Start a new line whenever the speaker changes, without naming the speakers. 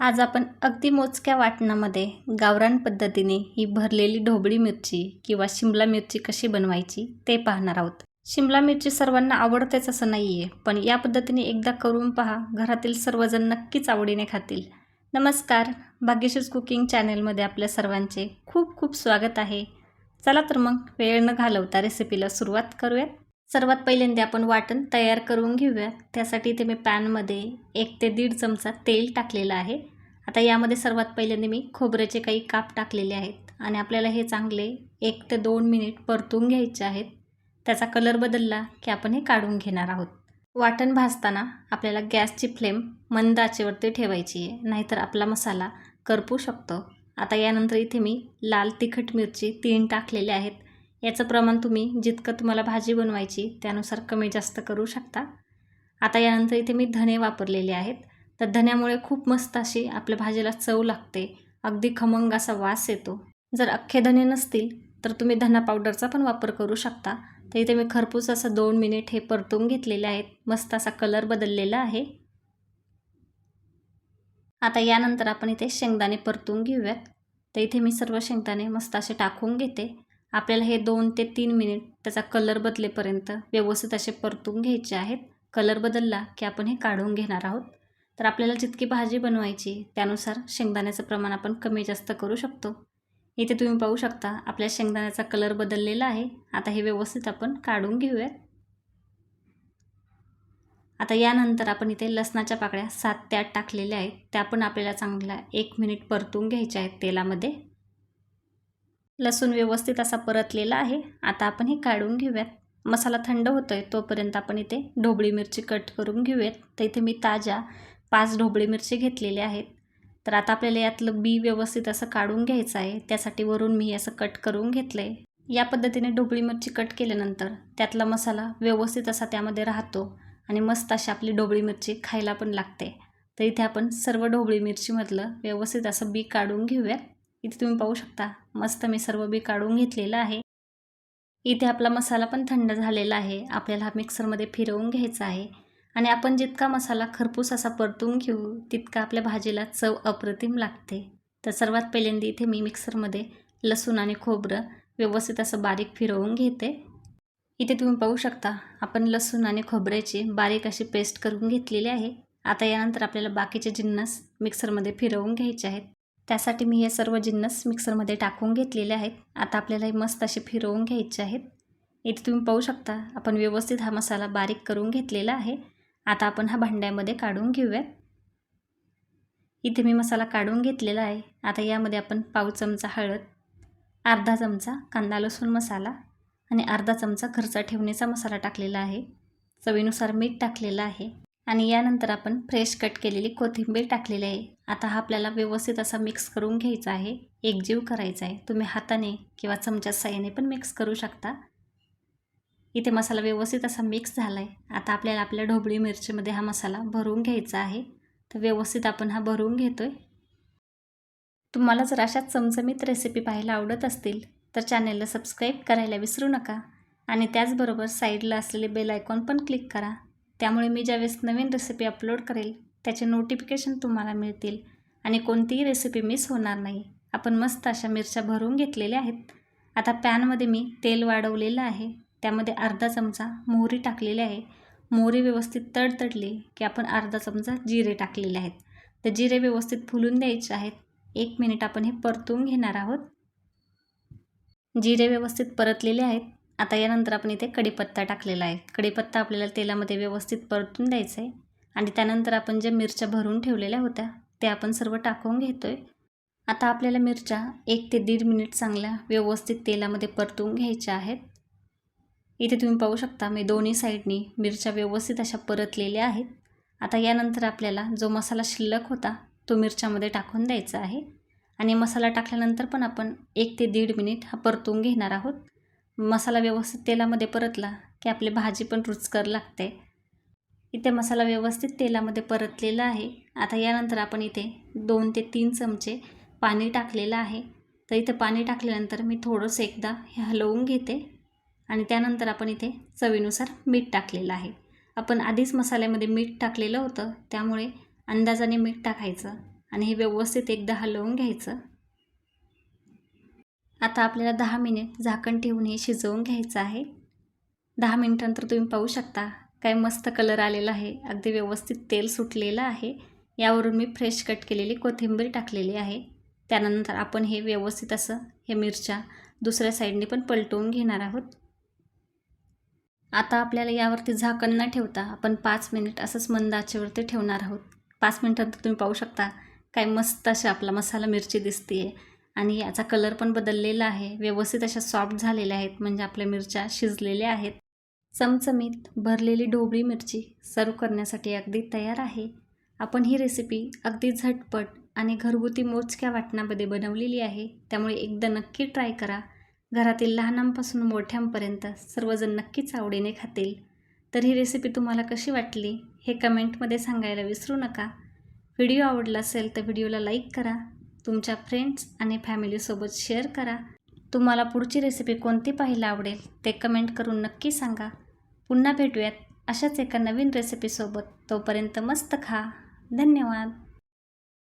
आज आपण अगदी मोजक्या वाटणामध्ये गावरान पद्धतीने ही भरलेली ढोबळी मिरची किंवा शिमला मिरची कशी बनवायची ते पाहणार आहोत. शिमला मिरची सर्वांना आवडतेच असं नाही आहे पण या पद्धतीने एकदा करून पहा घरातील सर्वजण नक्कीच आवडीने खातील. नमस्कार भाग्यशीच कुकिंग चॅनेलमध्ये आपल्या सर्वांचे खूप खूप स्वागत आहे. चला तर मग वेळ न घालवता रेसिपीला सुरुवात करूयात. सर्वात पहिल्यांदा आपण वाटण तयार करून घेऊया. त्यासाठी इथे मी पॅनमध्ये एक ते दीड चमचा तेल टाकलेलं आहे. आता यामध्ये सर्वात पहिल्यांदा मी खोबऱ्याचे काही काप टाकलेले आहेत आणि आपल्याला हे चांगले एक ते दोन मिनिट परतून घ्यायचे आहेत. त्याचा कलर बदलला की आपण हे काढून घेणार आहोत. वाटण भाजताना आपल्याला गॅसची फ्लेम मंद आचेवरती ठेवायची आहे नाहीतर आपला मसाला करपू शकतो. आता यानंतर इथे मी लाल तिखट मिरची तीन टाकलेले आहेत. याचं प्रमाण तुम्ही जितकं तुम्हाला भाजी बनवायची त्यानुसार कमी जास्त करू शकता. आता यानंतर इथे मी धणे वापरलेले आहेत. तर धण्यामुळे खूप मस्त अशी आपल्या भाजीला चव लागते. अगदी खमंग असा वास येतो. जर अख्खे धणे नसतील तर तुम्ही धना पावडरचा पण वापर करू शकता. तर इथे मी खरपूस असं दोन मिनिट हे परतून घेतलेले आहेत. मस्त असा कलर बदललेला आहे. आता यानंतर आपण इथे शेंगदाणे परतून घेऊयात. तर इथे मी सर्व शेंगदाणे मस्त असे टाकून घेते. आपल्याला हे दोन ते तीन मिनिट त्याचा कलर बदलेपर्यंत व्यवस्थित असे परतून घ्यायचे आहेत. कलर बदलला की आपण हे काढून घेणार आहोत. तर आपल्याला जितकी भाजी बनवायची त्यानुसार शेंगदाण्याचं प्रमाण आपण कमी जास्त करू शकतो. इथे तुम्ही पाहू शकता आपल्या शेंगदाण्याचा कलर बदललेला आहे. आता हे व्यवस्थित आपण काढून घेऊयात. आता यानंतर आपण इथे लसणाच्या पाकळ्या सात ते आठ टाकलेल्या आहेत. त्या पण आपल्याला चांगल्या एक मिनिट परतून घ्यायच्या आहेत तेलामध्ये. लसूण व्यवस्थित असा परतलेला आहे. आता आपण हे काढून घेऊयात. मसाला थंड होतो आहे तोपर्यंत आपण इथे ढोबळी मिरची कट करून घेऊयात. तर इथे मी ताज्या पाच ढोबळी मिरची घेतलेल्या आहेत. तर आता आपल्याला यातलं बी व्यवस्थित असं काढून घ्यायचं आहे. त्यासाठी वरून मी असं कट करून घेतलं आहे या पद्धतीने ढोबळी मिरची कट केल्यानंतर त्यातला मसाला व्यवस्थित असा त्यामध्ये राहतो आणि मस्त अशी आपली ढोबळी मिरची खायला पण लागते. तर इथे आपण सर्व ढोबळी मिरचीमधलं व्यवस्थित असं बी काढून घेऊयात. इथे तुम्ही पाहू शकता. मस्त मी सर्व बी काढून घेतलेलं आहे. इथे आपला मसाला पण थंड झालेला आहे. आपल्याला हा मिक्सरमध्ये फिरवून घ्यायचा आहे. आणि आपण जितका मसाला खरपूस असा परतून घेऊ तितका आपल्या भाजीला चव अप्रतिम लागते. तर सर्वात पहिल्यांदा इथे मी मिक्सरमध्ये लसूण आणि खोबरं व्यवस्थित असं बारीक फिरवून घेते. इथे तुम्ही पाहू शकता आपण लसूण आणि खोबऱ्याची बारीक अशी पेस्ट करून घेतलेली आहे. आता यानंतर आपल्याला बाकीचे जिन्नस मिक्सरमध्ये फिरवून घ्यायचे आहेत. त्यासाठी मी हे सर्व जिन्नस मिक्सरमध्ये टाकून घेतलेले आहेत. आता आपल्याला हे मस्त असे फिरवून घ्यायचे आहेत. इथे तुम्ही पाहू शकता आपण व्यवस्थित हा मसाला बारीक करून घेतलेला आहे. आता आपण हा भांड्यामध्ये काढून घेऊयात इथे मी मसाला काढून घेतलेला आहे. आता यामध्ये आपण पाव चमचा हळद अर्धा चमचा कांदा लसूण मसाला आणि अर्धा चमचा घरचा ठेवणीचा मसाला टाकलेला आहे. चवीनुसार मीठ टाकलेलं आहे. आणि यानंतर आपण फ्रेश कट केलेली कोथिंबीर टाकलेली आहे. आता हा आपल्याला व्यवस्थित असा मिक्स करून घ्यायचा आहे. एकजीव करायचा आहे. तुम्ही हाताने किंवा चमच्या साह्याने पण मिक्स करू शकता. इथे मसाला व्यवस्थित असा मिक्स झाला आहे आता आपल्याला आपल्या ढोबळी मिरचीमध्ये हा मसाला भरून घ्यायचा आहे. तर व्यवस्थित आपण हा भरून घेतो आहे तुम्हाला जर अशाच चमचमीत रेसिपी पाहायला आवडत असतील तर चॅनेलला सबस्क्राईब करायला विसरू नका. आणि त्याचबरोबर साईडला असलेले बेल आयकॉन पण क्लिक करा. त्यामुळे मी ज्यावेळेस नवीन रेसिपी अपलोड करेल त्याचे नोटिफिकेशन तुम्हाला मिळतील. आणि कोणतीही रेसिपी मिस होणार नाही. आपण मस्त अशा मिरच्या भरून घेतलेल्या आहेत. आता पॅनमध्ये मी तेल वाढवलेलं आहे. त्यामध्ये अर्धा चमचा मोहरी टाकलेली आहे. मोहरी व्यवस्थित तडतडली की आपण अर्धा चमचा जिरे टाकलेले आहेत. तर जिरे व्यवस्थित फुलून द्यायचे आहेत. एक मिनिट आपण हे परतून घेणार आहोत. जिरे व्यवस्थित परतलेले आहेत. आता यानंतर आपण इथे कढीपत्ता टाकलेला आहे. कढीपत्ता आपल्याला तेलामध्ये व्यवस्थित परतून द्यायचा आहे आणि त्यानंतर आपण ज्या मिरच्या भरून ठेवलेल्या होत्या त्या आपण सर्व टाकून घेतो आहे आता आपल्याला मिरच्या एक ते दीड मिनिट चांगल्या व्यवस्थित तेलामध्ये परतून घ्यायच्या आहेत. इथे तुम्ही पाहू शकता मी दोन्ही साईडनी मिरच्या व्यवस्थित अशा परतलेल्या आहेत. आता यानंतर आपल्याला जो मसाला शिल्लक होता तो मिरच्यामध्ये टाकून द्यायचा आहे. आणि मसाला टाकल्यानंतर पण आपण एक ते दीड मिनिट हा परतून घेणार आहोत. मसाला व्यवस्थित तेलामध्ये परतला की आपली भाजी पण रुचकर लागते. इथे मसाला व्यवस्थित तेलामध्ये परतलेला आहे. आता यानंतर आपण इथे दोन ते तीन चमचे पाणी टाकलेलं आहे. तर इथे पाणी टाकल्यानंतर मी थोडंसं एकदा हे हलवून घेते आणि त्यानंतर आपण इथे चवीनुसार मीठ टाकलेलं आहे. आपण आधीच मसाल्यामध्ये मीठ टाकलेलं होतं त्यामुळे अंदाजाने मीठ टाकायचं आणि हे व्यवस्थित एकदा हलवून घ्यायचं. आता आपल्याला दहा मिनिट झाकण ठेवून हे शिजवून घ्यायचं आहे. दहा मिनिटानंतर तुम्ही पाहू शकता काय मस्त कलर आलेला आहे. अगदी व्यवस्थित तेल सुटलेलं आहे. यावरून मी फ्रेश कट केलेली कोथिंबीर टाकलेली आहे. त्यानंतर आपण हे व्यवस्थित असं हे मिरच्या दुसऱ्या साईडने पण पलटवून घेणार आहोत. आता आपल्याला यावरती झाकण न ठेवता आपण पाच मिनिट असंच मंद आचेवरती ठेवणार आहोत. पाच मिनिटानंतर तुम्ही पाहू शकता काय मस्त अशा आपला मसाला मिरची दिसते आहे आणि याचा कलर पण बदललेला आहे. व्यवस्थित अशा सॉफ्ट झालेल्या आहेत. म्हणजे आपल्या मिरच्या शिजलेल्या आहेत. चमचमीत भरलेली ढोबळी मिरची सर्व करण्यासाठी अगदी तयार आहे. आपण ही रेसिपी अगदी झटपट आणि घरगुती मोजक्या वाटणामध्ये बनवलेली आहे. त्यामुळे एकदा नक्की ट्राय करा. घरातील लहानांपासून मोठ्यांपर्यंत सर्वजण नक्कीच आवडीने खातील. तर ही रेसिपी तुम्हाला कशी वाटली हे कमेंटमध्ये सांगायला विसरू नका. व्हिडिओ आवडला असेल तर व्हिडिओला लाईक करा. तुमच्या फ्रेंड्स आणि फॅमिलीसोबत शेअर करा. तुम्हाला पुढची रेसिपी कोणती पाहायला आवडेल ते कमेंट करून नक्की सांगा. पुन्हा भेटूयात अशाच एका नवीन रेसिपीसोबत तोपर्यंत मस्त खा. धन्यवाद.